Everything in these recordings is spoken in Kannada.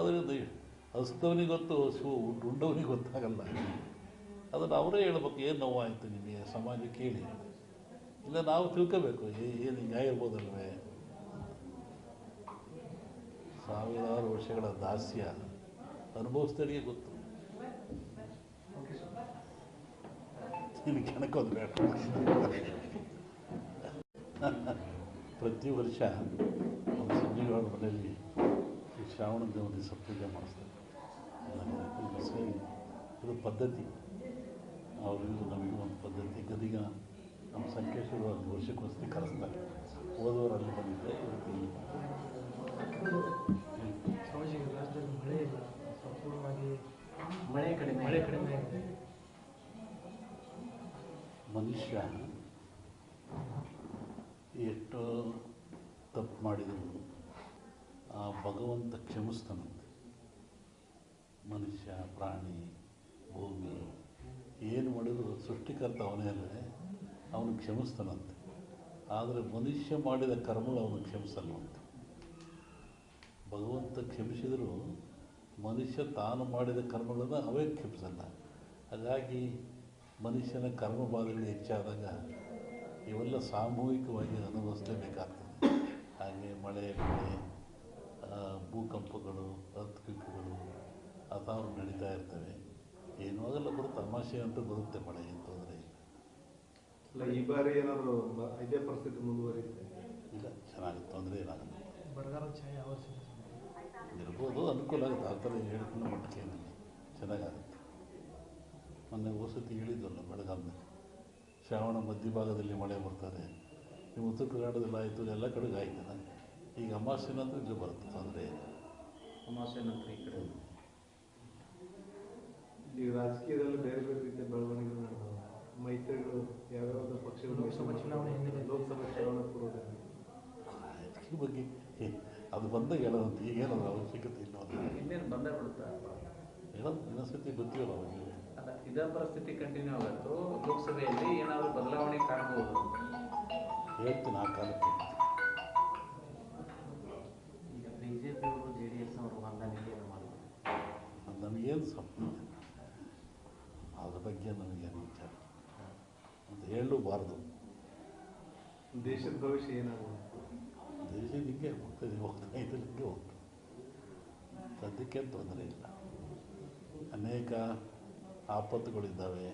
ನೋವಾದ್ರಿಂದ ಹಸಿದವನಿಗೆ ಗೊತ್ತು ಹಸು ಉಂಡವನಿಗೆ ಗೊತ್ತಾಗಲ್ಲ. ಅದನ್ನು ಅವರೇ ಹೇಳ್ಬೇಕು, ಏನು ನೋವಾಯಿತು ನಿಮಗೆ ಸಮಾಜ ಕೇಳಿ. ಇಲ್ಲ, ನಾವು ತಿಳ್ಕೋಬೇಕು ಏನು ಹಿಂಗೆ ಆಗಿರ್ಬೋದಲ್ವೇ ಸಾವಿರಾರು ವರ್ಷಗಳ ದಾಸ್ಯ ಅನುಭವಿಸ್ದವರಿಗೆ ಗೊತ್ತು. ಕೆಣಕೋದು ಬೇಡ. ಪ್ರತಿ ವರ್ಷ ಸಂಜೀವಾಳ ಮನೆಯಲ್ಲಿ ಈ ಶ್ರಾವಣ ದೇವ ದಿವಸ ಪೂಜೆ ಮಾಡಿಸ್ತಾರೆ ಇದು ಪದ್ಧತಿ. ಅವರಿಂದ ನಮಗೂ ಒಂದು ಪದ್ಧತಿ. ಗದಿಗ ನಮ್ಮ ಸಂಕೇಶ್ವರ ಒಂದು ವರ್ಷಕ್ಕೋಸ್ಕರ ಕರೆಸ್ತಾರೆ. ಓದೋರು ಅಲ್ಲಿ ಬಂದಿದ್ದೆ ಇವತ್ತು ಇಲ್ಲಿ. ಸ್ವಾಮೀಜಿ ರಾಜ್ಯದಲ್ಲಿ ಮಳೆ ಇಲ್ಲ. ಸಂಪೂರ್ಣವಾಗಿ ಮಳೆ ಕಡಿಮೆ ಮಳೆ ಕಡಿಮೆ ಮನುಷ್ಯ ಎಷ್ಟೋ ತಪ್ಪು ಮಾಡಿದರು. ಆ ಭಗವಂತ ಕ್ಷಮಿಸ್ತಾನಂತೆ. ಮನುಷ್ಯ, ಪ್ರಾಣಿ, ಭೂಮಿ, ಏನು ಮಾಡಿದ್ರು ಸೃಷ್ಟಿಕರ್ತ ಅವನೇ ಅಲ್ಲದೆ ಅವನು ಕ್ಷಮಿಸ್ತಾನಂತೆ. ಆದರೆ ಮನುಷ್ಯ ಮಾಡಿದ ಕರ್ಮಗಳು ಅವನು ಕ್ಷಮಿಸಲ್ವಂತೆ. ಭಗವಂತ ಕ್ಷಮಿಸಿದರೂ ಮನುಷ್ಯ ತಾನು ಮಾಡಿದ ಕರ್ಮಗಳನ್ನು ಅವೇ ಕ್ಷಮಿಸಲ್ಲ. ಹಾಗಾಗಿ ಮನುಷ್ಯನ ಕರ್ಮ ಬಾಧೆಗಳು ಹೆಚ್ಚಾದಾಗ ಇವೆಲ್ಲ ಸಾಮೂಹಿಕವಾಗಿ ಅನುಭವಿಸಲೇಬೇಕಾಗ್ತದೆ. ಹಾಗೆ ಮಳೆ ಬೆಳೆ ಭೂಕಂಪಗಳು ಅರ್ಥಕ್ವಿಕ್ಗಳು ಅಥವಾ ನಡೀತಾ ಇರ್ತವೆ. ಏನೂ ಆಗಲ್ಲ ಬರುತ್ತೆ ತಮಾಷೆ ಅಂತೂ ಬರುತ್ತೆ ಮಳೆ ಏನು ತೊಂದರೆ ಇಲ್ಲ ಅಲ್ಲ ಈ ಬಾರಿ ಏನಾದರೂ ಬ- ಇದೇ ಪರಿಸ್ಥಿತಿ ಮುಂದುವರಿಯುತ್ತೆ? ಇಲ್ಲ ಚೆನ್ನಾಗಿ ತೊಂದರೆ ಏನಾಗಲ್ಲ ಛಾಯೆ. ಇರ್ಬೋದು ಅನುಕೂಲ ಆಗುತ್ತೆ. ಆ ಥರ ಹೇಳ್ಕೊಂಡು ಮಟ್ಟಕ್ಕೆ ಏನಿಲ್ಲ. ಚೆನ್ನಾಗಾಗುತ್ತೆ. ಮೊನ್ನೆ ವಸತಿ ಹೇಳಿದ್ವಲ್ಲ ಬೆಳಗಾವಿನಲ್ಲಿ ಶ್ರಾವಣ ಮಧ್ಯಭಾಗದಲ್ಲಿ ಮಳೆ ಬರ್ತಾರೆ. ನೀವು ಉತ್ತರ ಕರ್ನಾಟಕದಲ್ಲಿ ಆಯಿತು ಎಲ್ಲ ಕಡೆಗೆ ಆಯ್ತಲ್ಲ ಈಗ ಅಮಾವಾಸ್ಯೆ ನಂತರ ಇಲ್ಲಿ ಬರುತ್ತೆ ತೊಂದರೆ ಇಲ್ಲ. ಅಮಾವಾಸ್ಯೆ ನಂತರ ಈ ಕಡೆ. ಈಗ ರಾಜಕೀಯದಲ್ಲಿ ಬೇರೆ ಬೇರೆ ರೀತಿಯ ಬೆಳವಣಿಗೆಗಳು ನಡೆದವು. ಮೈತ್ರಿಗಳು ಯಾವ್ಯಾವ ಪಕ್ಷಗಳು ಲೋಕಸಭಾ ಚುನಾವಣೆ ಹಿನ್ನೆಲೆ. ಲೋಕಸಭಾ ಚುನಾವಣೆ ಪೂರ್ವದಲ್ಲಿ ರಾಜಕೀಯ ಬಗ್ಗೆ ಅದು ಬಂದಾಗ ಹೇಳೋದಂತ ಈಗೇನದು ಅವಶ್ಯಕತೆ ಇಲ್ಲ ಇನ್ನೇನು ಬಂದೇ ಬಿಡುತ್ತಾ? ಹೇಳೋದು ಇನ್ನೊಂದ್ಸತಿ ಗೊತ್ತಿಲ್ಲ ಅವಾಗ ಅಲ್ಲ ಇದೇ ಪರಿಸ್ಥಿತಿ ಕಂಟಿನ್ಯೂ ಆಗತ್ತು? ಲೋಕಸಭೆಯಲ್ಲಿ ಏನಾದರೂ ಬದಲಾವಣೆ ಕಾಣಬಹುದು ಹೇಳ್ತೀನಿ ಆ ಕಾಲಕ್ಕೆ. ಸ್ವಪ್ನ ಅದ್ರ ಬಗ್ಗೆ ನನಗೇನು ವಿಚಾರ ಅಂತ ಹೇಳಲೂಬಾರ್ದು ದೇಶದ ಭವಿಷ್ಯ ಏನಾಗುತ್ತೆ ದೇಶ ಹಿಂಗೆ ಹೋಗ್ತದೆ ಹೋಗ್ತಾ ಇದೆ ಹಿಂಗೆ ಹೋಗ್ತದೆ. ಸದ್ಯಕ್ಕೆ ತೊಂದರೆ ಇಲ್ಲ. ಅನೇಕ ಆಪತ್ತುಗಳಿದ್ದಾವೆ.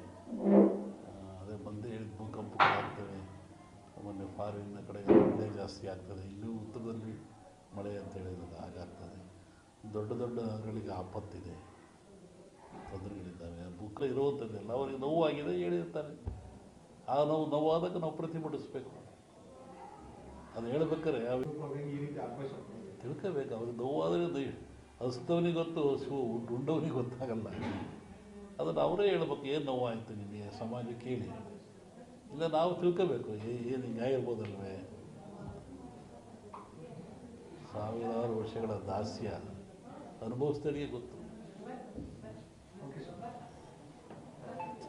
ಅದೇ ಬಂದೇ ಹೇಳಿದ ಭೂಕಂಪಗಳಾಗ್ತವೆ ಮೊನ್ನೆ ಫಾರಿನ್ನ ಕಡೆ ಮಳೆ ಜಾಸ್ತಿ ಆಗ್ತದೆ. ಇಲ್ಲಿ ಉತ್ತರದಲ್ಲಿ ಮಳೆ ಅಂತ ಹೇಳಿದ್ರೆ ಹಾಗಾಗ್ತದೆ ದೊಡ್ಡ ದೊಡ್ಡ ನಗರಗಳಿಗೆ ಆಪತ್ತಿದೆ. ತೊಂದರೆಗಳಿದ್ದಾವೆ ಬುಕ್ ಇರುವಂಥದ್ದೆಲ್ಲ ಅವರಿಗೆ ನೋವಾಗಿದೆ, ಹೇಳಿರ್ತಾರೆ. ಆ ನೋವು ನೋವಾದಾಗ ನಾವು ಪ್ರತಿಭಟಿಸ್ಬೇಕು. ಅದು ಹೇಳ್ಬೇಕಾರೆ ತಿಳ್ಕೋಬೇಕು. ಅವ್ರಿಗೆ ನೋವಾದ್ರೆ ಹಸ್ತವನಿಗೆ ಗೊತ್ತು ಉಂಡವನಿಗೆ ಗೊತ್ತಾಗಲ್ಲ. ಅದನ್ನು ಅವರೇ ಹೇಳ್ಬೇಕು, ಏನು ನೋವಾಯಿತು ನಿಮಗೆ ಸಮಾಜ ಕೇಳಿ. ಇಲ್ಲ, ನಾವು ತಿಳ್ಕೋಬೇಕು. ಏನು ಹಿಂಗೆ ಇರ್ಬೋದಲ್ವೇ? ಸಾವಿರಾರು ವರ್ಷಗಳ ದಾಸ್ಯ. ಅನುಭವಿಸ್ತಾರಿಗೆ ಗೊತ್ತು.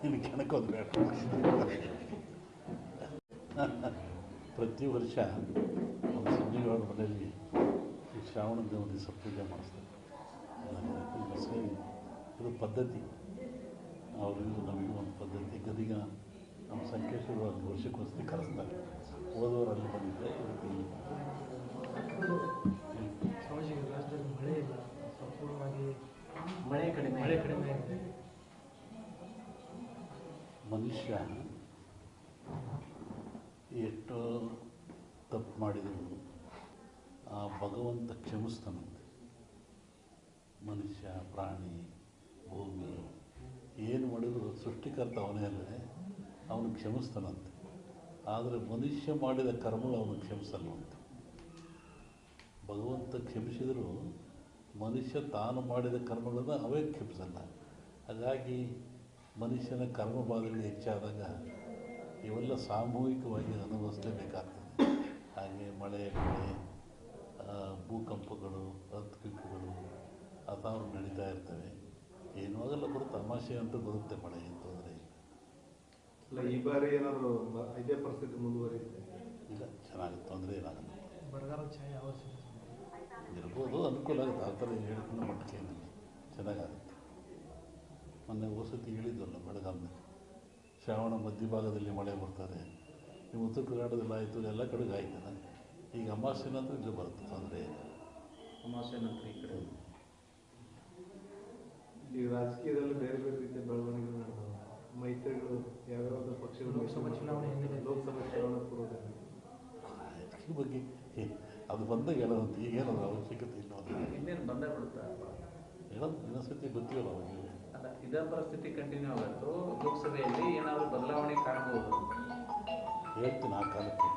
ನಿನಗೆ ಕೆಣಕೋದು ಬೇಡ. ಪ್ರತಿ ವರ್ಷ ನಮ್ಮ ಮನೆಯಲ್ಲಿ ಈ ಶ್ರಾವಣ ದೇವ ದಿವಸ ಪೂಜೆ ಮಾಡಿಸ್ತಾರೆ. ಇದು ಪದ್ಧತಿ. ಅವರಿಗೂ ನಮಗೂ ಒಂದು ಪದ್ಧತಿ. ಗದಿಗ ನಮ್ಮ ಸಂಕೇಶ್ವರ ಒಂದು ವರ್ಷಕ್ಕೋಸ್ಕರ ಕರೆಸ್ತಾರೆ ಓದೋರು ಅಲ್ಲಿ ಬಂದಿದ್ದೆ ಇವತ್ತು. ಮಳೆ ಕಡಿಮೆ ಮಳೆ ಕಡಿಮೆ ಮನುಷ್ಯ ಎಷ್ಟು ತಪ್ಪು ಮಾಡಿದರು, ಆ ಭಗವಂತ ಕ್ಷಮಿಸ್ತಾನಂತೆ. ಮನುಷ್ಯ, ಪ್ರಾಣಿ, ಭೂಮಿ, ಏನು ಮಾಡಿದ್ರು ಸೃಷ್ಟಿಕರ್ತ ಅವನೇ ಅಲ್ಲದೆ ಅವನು ಕ್ಷಮಿಸ್ತಾನಂತೆ. ಆದರೆ ಮನುಷ್ಯ ಮಾಡಿದ ಕರ್ಮಗಳು ಅವನು ಕ್ಷಮಿಸಲ್ವಂತೆ. ಭಗವಂತ ಕ್ಷಮಿಸಿದರೂ ಮನುಷ್ಯ ತಾನು ಮಾಡಿದ ಕರ್ಮಗಳನ್ನು ಅವೇ ಕ್ಷಮಿಸಲ್ಲ. ಹಾಗಾಗಿ ಮನುಷ್ಯನ ಕರ್ಮ ಬಾಧೆಗಳು ಹೆಚ್ಚಾದಾಗ ಇವೆಲ್ಲ ಸಾಮೂಹಿಕವಾಗಿ ಅನುಭವಿಸಲೇಬೇಕಾಗ್ತದೆ ಹಾಗೆ ಮಳೆ ಬೆಳೆ ಭೂಕಂಪಗಳು ಅರ್ಥಕ್ವಿಕ್ಗಳು ಅಥವಾ ನಡೀತಾ ಇರ್ತವೆ. ಏನೂ ಆಗಲ್ಲ ಬರುತ್ತೆ ತಮಾಷೆ ಅಂತೂ ಬರುತ್ತೆ ಮಳೆ ಅಂತ ತೊಂದರೆ ಇಲ್ಲ ಈ ಬಾರಿ ಏನಾದರೂ ಬ- ಇದೇ ಪರಿಸ್ಥಿತಿ ಮುಂದುವರಿಯುತ್ತೆ? ಇಲ್ಲ ಚೆನ್ನಾಗಿ ತೊಂದರೆ ಏನಾಗಲ್ಲ. ಇರ್ಬೋದು ಅನುಕೂಲ ಆಗುತ್ತೆ. ಆ ಥರ ಹೇಳ್ಕೊಂಡು ಮಟ್ಟಕ್ಕೆ ಏನಿಲ್ಲ ಚೆನ್ನಾಗಾಗುತ್ತೆ. ಮೊನ್ನೆ ವಸತಿ ಹೇಳಿದ್ದಲ್ಲ ಬೆಳಗಾವಿನಲ್ಲಿ ಶ್ರಾವಣ ಮಧ್ಯಭಾಗದಲ್ಲಿ ಮಳೆ ಬರ್ತಾರೆ. ಈ ಉತ್ತರ ಕರ್ನಾಟಕದಲ್ಲಿ ಆಯಿತು ಎಲ್ಲ ಕಡೆಗೆ ಆಯ್ತಲ್ಲ ಈಗ ಅಮಾವಾಸ್ಯೆ ನಂತರ ಇಲ್ಲಿ ಬರುತ್ತೆ ತೊಂದರೆ ಅಮಾವಾಸ್ಯೆ ನಂತರ ಈ ಕಡೆ. ಈಗ ರಾಜಕೀಯದಲ್ಲಿ ಬೇರೆ ಬೇರೆ ರೀತಿಯ ಬೆಳವಣಿಗೆಗಳು ನಡೆದವು. ಮೈತ್ರಿಗಳು ಯಾವ್ಯಾವ ಪಕ್ಷಗಳು ಲೋಕಸಭಾ ಚುನಾವಣೆ ಹಿಂದೆ ಲೋಕಸಭಾ ಚುನಾವಣೆ ಪೂರ್ವದಲ್ಲಿ. ರಾಜಕೀಯ ಬಗ್ಗೆ ಅದು ಬಂದಾಗ ಹೇಳೋದು ಈಗೇನು ಅದ್ರ ಅವಶ್ಯಕತೆ ಇಲ್ಲ. ಇನ್ನೇನು ಬಂದೇ ಬಿಡುತ್ತಾ ಹೇಳೋದು ಇನ್ನೊಂದ್ಸತಿ ಗೊತ್ತಿಲ್ಲ ಅವಾಗ. ಅಲ್ಲ ಇದೇ ಪರಿಸ್ಥಿತಿ ಕಂಟಿನ್ಯೂ ಆಗತ್ತು ಲೋಕಸಭೆಯಲ್ಲಿ ಏನಾದರೂ ಬದಲಾವಣೆ ಕಾಣಬಹುದು ಹೇಳ್ತೀನಿ ಆ ಕಾಲಕ್ಕೆ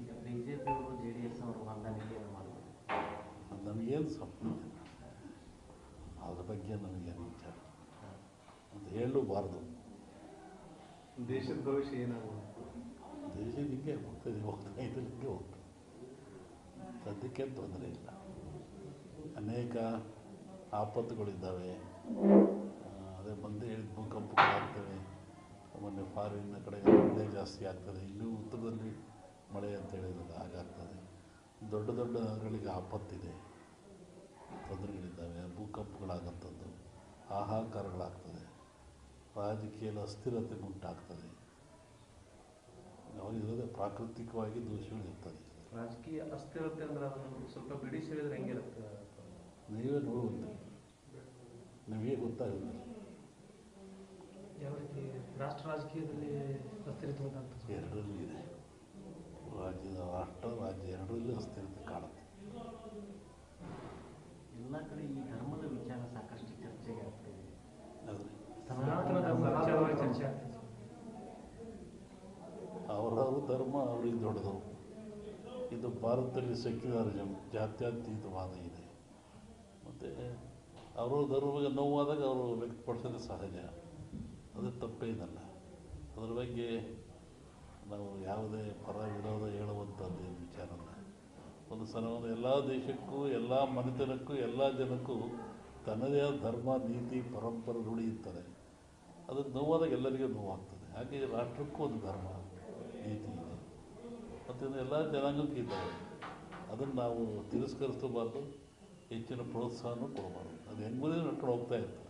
ಈಗ ಬಿಜೆಪಿ ಅವರು ಜೆ ಡಿ ಎಸ್ ಅವರು ಹೊಂದಾಣಿಕೆ ಅದು ನಮಗೇನು ಸ್ವಪ್ನ. ಅದ್ರ ಬಗ್ಗೆ ನಮಗೇನು ವಿಚಾರ ಅದು ಹೇಳಲೂಬಾರ್ದು ದೇಶದ ಭವಿಷ್ಯ ಏನಾಗುತ್ತೆ ದೇಶ ಹಿಂಗೆ ಹೋಗ್ತದೆ ಹೋಗ್ತಾ ಇದೆ ಹಿಂಗೆ ಹೋಗ್ತದೆ. ಸದ್ಯಕ್ಕೆ ತೊಂದರೆ ಇಲ್ಲ. ಅನೇಕ ಆಪತ್ತುಗಳಿದ್ದಾವೆ. ಅದೇ ಬಂದೇ ಹೇಳಿದ ಭೂಕಂಪಗಳಾಗ್ತವೆ ಮೊನ್ನೆ ಫಾರಿನ ಕಡೆ ಮಳೆ ಜಾಸ್ತಿ ಆಗ್ತದೆ. ಇಲ್ಲಿ ಉತ್ತರದಲ್ಲಿ ಮಳೆ ಅಂತ ಹೇಳಿದಾಗ ಹಾಗಾಗ್ತದೆ. ದೊಡ್ಡ ದೊಡ್ಡ ನಗರಗಳಿಗೆ ಆಪತ್ತಿದೆ. ತೊಂದರೆಗಳಿದ್ದಾವೆ. ಭೂಕಂಪಗಳಾಗಂಥದ್ದು ಹಾಹಾಕಾರಗಳಾಗ್ತದೆ. ರಾಜಕೀಯದ ಅಸ್ಥಿರತೆ ಉಂಟಾಗ್ತದೆ. ಅವರಿರೋದೇ ಪ್ರಾಕೃತಿಕವಾಗಿ ದೋಷಗಳಿರ್ತದೆ ರಾಜಕೀಯ ಅಸ್ಥಿರತೆ ಅಂದ್ರೆ ಅದನ್ನು ಸ್ವಲ್ಪ ಬಿಡಿಸಿ ಹೇಳಿದ್ರೆ ಹೆಂಗಿರುತ್ತೆ? ನೀವೇ ನೋಡುವಂತೆ. ನಿಮಗೆ ರೀತಿ ರಾಷ್ಟ್ರ ರಾಜಕೀಯದಲ್ಲಿ? ಎರಡರಲ್ಲೂ ಇದೆ. ರಾಜ್ಯದ ರಾಷ್ಟ್ರ ರಾಜ್ಯ ಎರಡರಲ್ಲೂ ಅಸ್ಥಿರತೆ ಕಾಣುತ್ತೆ. ಎಲ್ಲ ಕಡೆ ಈ ಧರ್ಮದ ವಿಚಾರ ಸಾಕಷ್ಟು ಚರ್ಚೆಗೆ ಆಗ್ತಾ ಇದೆ. ಸರ್. ಧರ್ಮ ಅವ್ರಿಗೆ ದೊಡ್ಡದು. ಇದು ಭಾರತದಲ್ಲಿ ಸೆಕ್ಯುಲರಿಸಮ್ ಜಾತ್ಯತೀತವಾದ ಇದೆ. ಮತ್ತು ಅವರು ಧರ್ಮಕ್ಕೆ ನೋವಾದಾಗ ಅವರು ವ್ಯಕ್ತಪಡಿಸೋದು ಸಹಜ. ಅದು ತಪ್ಪೇನಲ್ಲ. ಅದರ ಬಗ್ಗೆ ನಾವು ಯಾವುದೇ ಪರ ವಿರೋಧ ಹೇಳುವಂಥದ್ದು ವಿಚಾರ ಸಲ ಒಂದು ಎಲ್ಲ ದೇಶಕ್ಕೂ, ಎಲ್ಲ ಮನೆತನಕ್ಕೂ, ಎಲ್ಲ ಜನಕ್ಕೂ ತನ್ನದೇ ಆದ ಧರ್ಮ, ನೀತಿ, ಪರಂಪರೆ ರೂಢಿ ಅದು ನೋವಾದಾಗ ಎಲ್ಲರಿಗೂ ನೋವಾಗ್ತದೆ. ಹಾಗೆ ರಾಷ್ಟ್ರಕ್ಕೂ ಒಂದು ಧರ್ಮ, ನೀತಿ ಇದೆ. ಮತ್ತು ಎಲ್ಲ ಜನಾಂಗಕ್ಕೂ ಇದ್ದಾವೆ ಅದನ್ನು ನಾವು ತಿರಸ್ಕರಿಸಬಾರ್ದು ಹೆಚ್ಚಿನ ಪ್ರೋತ್ಸಾಹನೂ ಕೊಡಬಾರ್ದು. ಅದು ಹೆಂಗಿದೆ ನಡ್ಕೊಂಡು ಹೋಗ್ತಾ ಇತ್ತು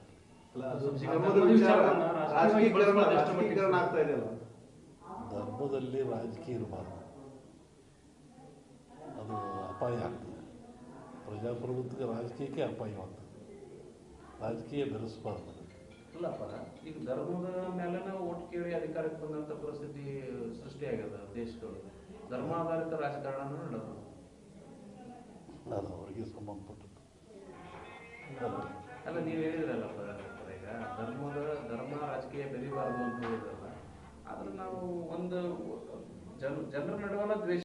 ಧರ್ಮದಲ್ಲಿ ರಾಜಕೀಯ ಇರಬಾರ್ದು. ಅದು ಅಪಾಯ ಆಗ್ತದೆ. ಪ್ರಜಾಪ್ರಭುತ್ವಕ್ಕೆ ರಾಜಕೀಯಕ್ಕೆ ಅಪಾಯವಾಗ್ತದೆ ರಾಜಕೀಯ ಬೆರೆಸಬಾರ್ದು ಇಲ್ಲಪ್ಪ ಈಗ ಧರ್ಮದ ಮೇಲೆ ನಾವು ಓಟ್ ಕೇಳಿ ಅಧಿಕಾರಕ್ಕೆ ಬಂದಂತ ಪರಿಸ್ಥಿತಿ ಸೃಷ್ಟಿಯಾಗ್ಯದ ದೇಶದೊಳಗೆ. ಧರ್ಮಾಧಾರಿತ ರಾಜಕಾರಣ ನಡೆದ ಅದು ಅವರಿಗೆ ಸಂಬಂಧಪಟ್ಟದ್ದು. ಅಲ್ಲ, ನೀವು ಹೇಳಿದ್ರಲ್ಲ ಈಗ ಧರ್ಮದ, ಧರ್ಮ ರಾಜಕೀಯ ಬೆರಿಬಾರದು ಅಂತ ಹೇಳಿದ್ರಲ್ಲ, ಆದ್ರೆ ನಾವು ಒಂದು ಜನ, ಜನರ ನಡುವಲ್ಲ ದ್ವೇಷ